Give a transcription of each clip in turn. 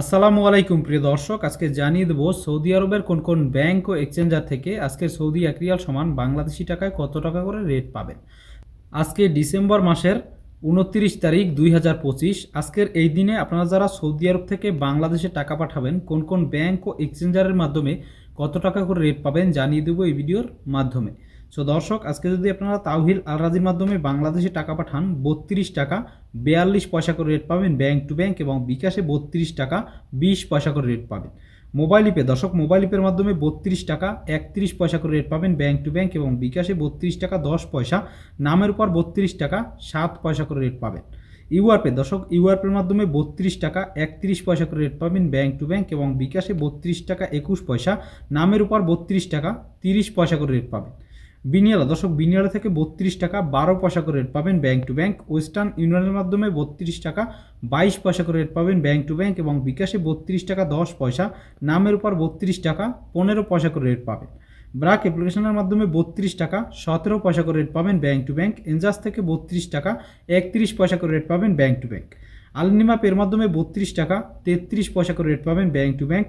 আসসালামু আলাইকুম, প্রিয় দর্শক। আজকে জানিয়ে দেবো সৌদি আরবের কোন কোন ব্যাংক ও এক্সচেঞ্জার থেকে আজকের সৌদি এক রিয়াল সমান বাংলাদেশি টাকায় কত টাকা করে রেট পাবেন। আজকে ডিসেম্বর মাসের উনত্রিশ তারিখ দুই হাজার পঁচিশ। আজকের এই দিনে আপনারা যারা সৌদি আরব থেকে বাংলাদেশে টাকা পাঠাবেন, কোন কোন ব্যাংক ও এক্সচেঞ্জারের মাধ্যমে কত টাকা করে রেট পাবেন জানিয়ে দেবো এই ভিডিওর মাধ্যমে। সো দর্শক, আজকে যদি আপনারা তাওহিল আল রাজির মাধ্যমে বাংলাদেশে টাকা পাঠান, বত্রিশ টাকা, বিয়াল্লিশ পয়সা করে রেট পাবেন ব্যাংক টু ব্যাংক এবং বিকাশে বত্রিশ টাকা, বিশ পয়সা করে রেট পাবেন। মোবাইল ইপে দর্শক মোবাইল ইপের মাধ্যমে বত্রিশ টাকা, একত্রিশ পয়সা করে রেট পাবেন ব্যাংক টু ব্যাংক এবং বিকাশে বত্রিশ টাকা, দশ পয়সা, নামের উপর বত্রিশ টাকা, সাত পয়সা করে রেট পাবেন। ইউআরপে দর্শক ইউআরপের মাধ্যমে বত্রিশ টাকা, একত্রিশ পয়সা করে রেট পাবেন ব্যাংক টু ব্যাংক এবং বিকাশে বত্রিশ টাকা, একুশ পয়সা, নামের উপর বত্রিশ টাকা, তিরিশ পয়সা করে রেট পাবেন। বিনিয়ালা দর্শক বিনিয়ালা থেকে বত্রিশ টাকা বারো পয়সা করে রেট পাবেন ব্যাংক টু ব্যাংক ওয়েস্টার্ন ইউনিয়নের মাধ্যমে বত্রিশ টাকা বাইশ পয়সা করে রেট পাবেন ব্যাংক টু ব্যাংক এবং বিকাশে বত্রিশ টাকা দশ পয়সা, নামের উপর বত্রিশ টাকা পনেরো পয়সা করে রেট পাবেন। ব্রাক অ্যাপ্লিকেশনের মাধ্যমে বত্রিশ টাকা সতেরো পয়সা করে রেট পাবেন ব্যাংক টু ব্যাংক এনজাস থেকে বত্রিশ টাকা একত্রিশ পয়সা করে রেট পাবেন ব্যাংক টু ব্যাংক আলনিমা পের মাধ্যমে বত্রিশ টাকা তেত্রিশ পয়সা করে রেট পাবেন ব্যাংক টু ব্যাংক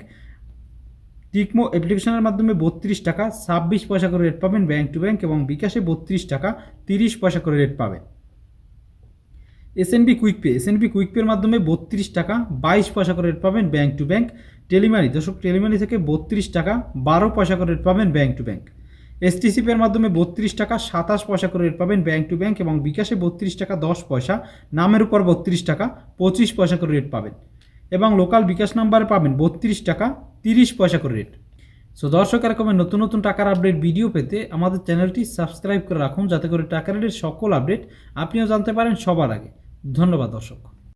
টিকমো অ্যাপ্লিকেশনের মাধ্যমে বত্রিশ টাকা, ছাব্বিশ পয়সা করে রেট পাবেন ব্যাংক টু ব্যাংক এবং বিকাশে বত্রিশ টাকা, তিরিশ পয়সা করে রেট পাবেন। SNB quick pay SNB quick পের মাধ্যমে বত্রিশ টাকা, বাইশ পয়সা করে রেট পাবেন ব্যাংক টু ব্যাংক টেলিমানি দর্শক টেলিমানি থেকে বত্রিশ টাকা, বারো পয়সা করে রেট পাবেন ব্যাংক টু ব্যাংক এসটিসি পের মাধ্যমে বত্রিশ টাকা, সাতাশ পয়সা করে রেট পাবেন ব্যাংক টু ব্যাংক এবং বিকাশে বত্রিশ টাকা, দশ পয়সা। নামের উপর বত্রিশ টাকা, পঁচিশ পয়সা করে রেট পাবেন। এবং লোকাল বিকাশ নাম্বারে পাবেন বত্রিশ টাকা তিরিশ পয়সা করে রেট সো দর্শক এরকমের নতুন নতুন টাকার আপডেট ভিডিও পেতে আমাদের চ্যানেলটি সাবস্ক্রাইব করে রাখুন, যাতে করে টাকার রেটের সকল আপডেট আপনিও জানতে পারেন সবার আগে। ধন্যবাদ, দর্শক।